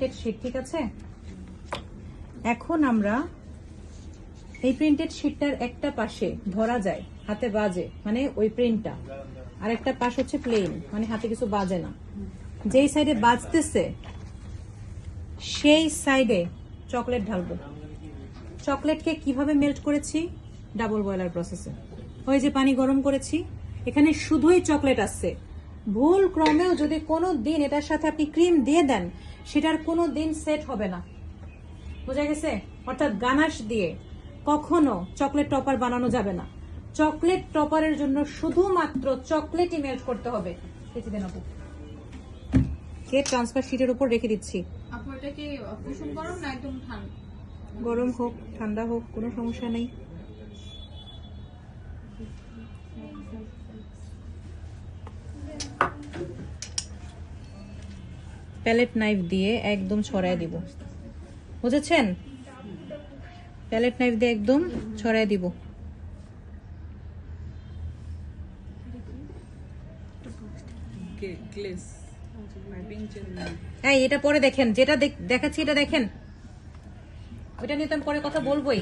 Printed sheet ঠিক আছে? এখন আমরা এই প্রিন্টেড শিটটার একটা পাশে ধরা যায়, হাতে বাজে মানে ওই প্রিন্টটা আর একটা পাশ হচ্ছে প্লেন মানে হাতে কিছু বাজে না। যেই সাইডে বাজতেছে, সেই সাইডে চকলেট ঢালবো। চকলেটকে কীভাবে মেল্ট করেছি? ডাবল বয়লার প্রসেসে ওই যে পানি গরম করেছি, এখানে শুধুই চকলেট আসছে। ভুল ক্রমেও যদি কোনো দিন এটার সাথে আপনি ক্রিম দিয়ে দেন সেটার কোনো দিন সেট হবে না। বোঝা গেছে? অর্থাৎ গানাশ দিয়ে কখনো চকলেট টপার বানানো যাবে না। চকলেট টপারের জন্য শুধুমাত্র চকলেটই মেল্ট করতে হবে। দেন আপু। কে ট্রান্সফার শিটের উপর রেখে দিচ্ছি? আপু এটা কি কুসুম গরম না একদম ঠান্ডা? গরম হোক ঠান্ডা হোক কোনো সমস্যা নেই। প্যালেট নাইফ দিয়ে একদম ছড়ায় দিব। বুঝেছেন? প্যালেট নাইফ দিয়ে একদম ছড়ায় দিব। এই, এটা পরে দেখেন। যেটা দেখ- দেখাচ্ছি, এটা দেখেন। ওইটা নিয়ে তো আমি পরে কথা বলবোই।